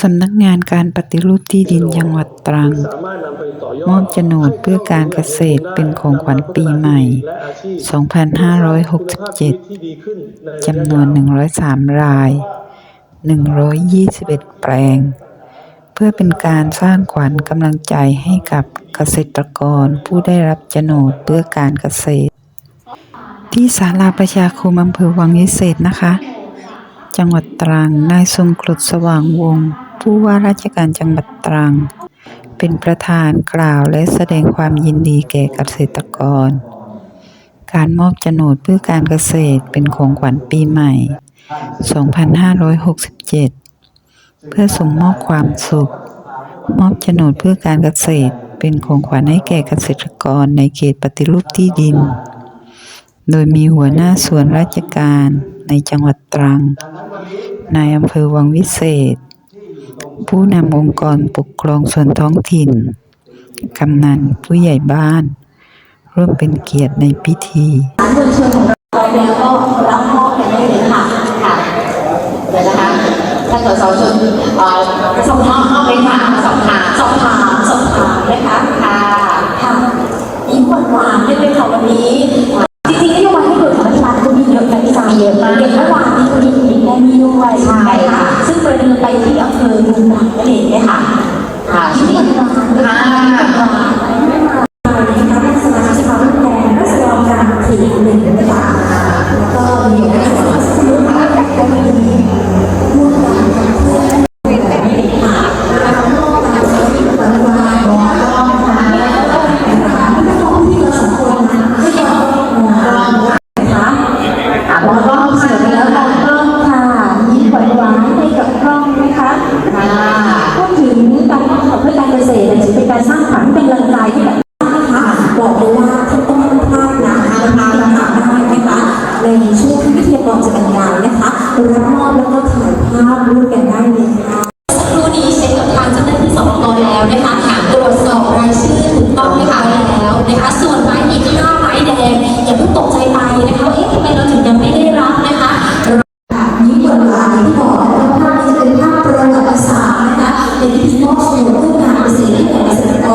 สำนักงานการปฏิรูปที่ดินจังหวัดตรัง มอบโฉนดเพื่อการเกษตรเป็นของขวัญปีใหม่ 2567 จำนวน 103 ราย 121 แปลง เพื่อเป็นการสร้างขวัญกำลังใจให้กับเกษตรกรผู้ได้รับโฉนดเพื่อการเกษตร ที่ศาลาประชาคมอำเภอวังวิเศษนะคะจังหวัดตรัง นายทรงกรดสว่างวงศ์ ผู้ว่าราชการจังหวัดตรัง เป็นประธานกล่าวและแสดงความยินดีแก่เกษตรกร การมอบโฉนดเพื่อการเกษตรเป็นของขวัญปีใหม่ 2567 เพื่อส่งมอบความสุข มอบโฉนดเพื่อการเกษตรเป็นของขวัญให้แก่เกษตรกรในเขตปฏิรูปที่ดิน โดยมีหัวหน้าส่วนราชการในจังหวัดตรัง นายอำเภอวังวิเศษ ผู้นำองค์กรปกครองส่วนท้องถิ่น กำนันผู้ใหญ่บ้าน ร่วมเป็นเกียรติในพิธีสานผู้ชนของเราไปแล้วก็รับมอบกันได้เลยค่ะค่ะเดี๋ยวนะคะท่านสสชนเอ่อสอบถามเลยค่ะ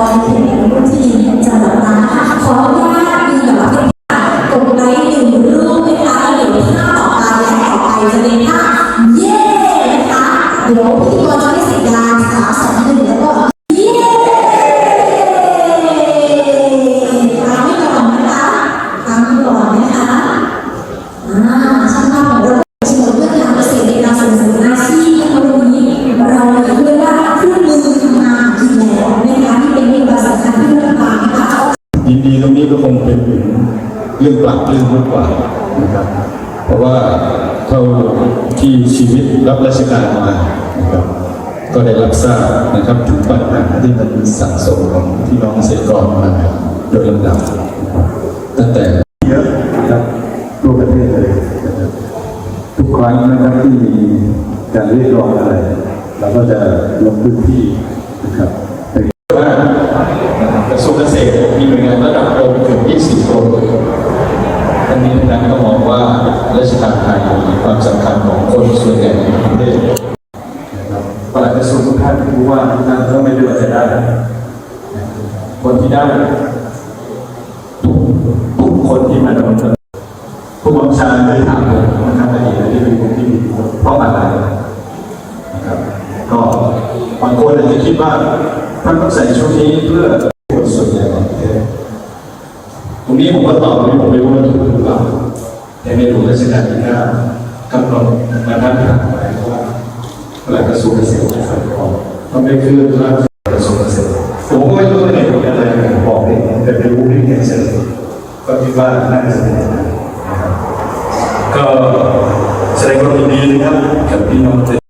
ก่เกษตร นี้ก็คงเป็นเรื่องปรับเรื่องมากกว่านะครับ เพราะว่าเท่าที่ชีวิตรับราชการมานะครับ ก็ได้รับทราบนะครับถึงปัญหาที่มันสะสมของพี่น้องเกษตรกรมาโดยลำดับนะครับตั้งแต่เยอะนะครับทั่วประเทศเลยนะครับทุกครั้งนะครับที่มีการเรียกร้องอะไรเราก็จะลงพื้นที่นะครับไป ว่ากระทรวงเกษตรมีหน่วยงานระดับกรมถึง 20กรมทั้งนี้ทั้งนั้นก็มองว่าราชการไทยมี ความสำคัญของคนส่วนใหญ่ในประเทศนะครับปลัดกระทรวงทุกท่านผู้ว่าทุกท่านก็ไม่ได้ว่าจะได้ คนที่ได้ทุกทุกคนที่มาดำรงตำแหน่งผู้บัญชาการได้ถามผมนะครับในอดีตที่เป็นคนที่มีเพราะอะไรนะครับก็บางคนอาจจะคิดว่าท่านต้องใส่ชุดนี้เพื่อคนส่วนใหญ่ของประเทศตรงนี้ผมก็ตอบไม่ผมไม่รู้ว่าถูกหรือเปล่า ในในหลวงรัชกาลที่ห้ากำหนดมาตรฐานไว้ว่าหลักกระทรวงเกษตรและสหกรณ์ต้องไม่ขึ้นร่ากระทรวงเกษตรผมก็ไม่รู้ว่าในหลวงอะไรบอกเองแต่เป็นรู้ที่เห็นเสร็จก็คิดว่าน่าจะเป็นอย่างนั้นนะครับก็แสดงความยินดีนะครับกับพี่น้องเ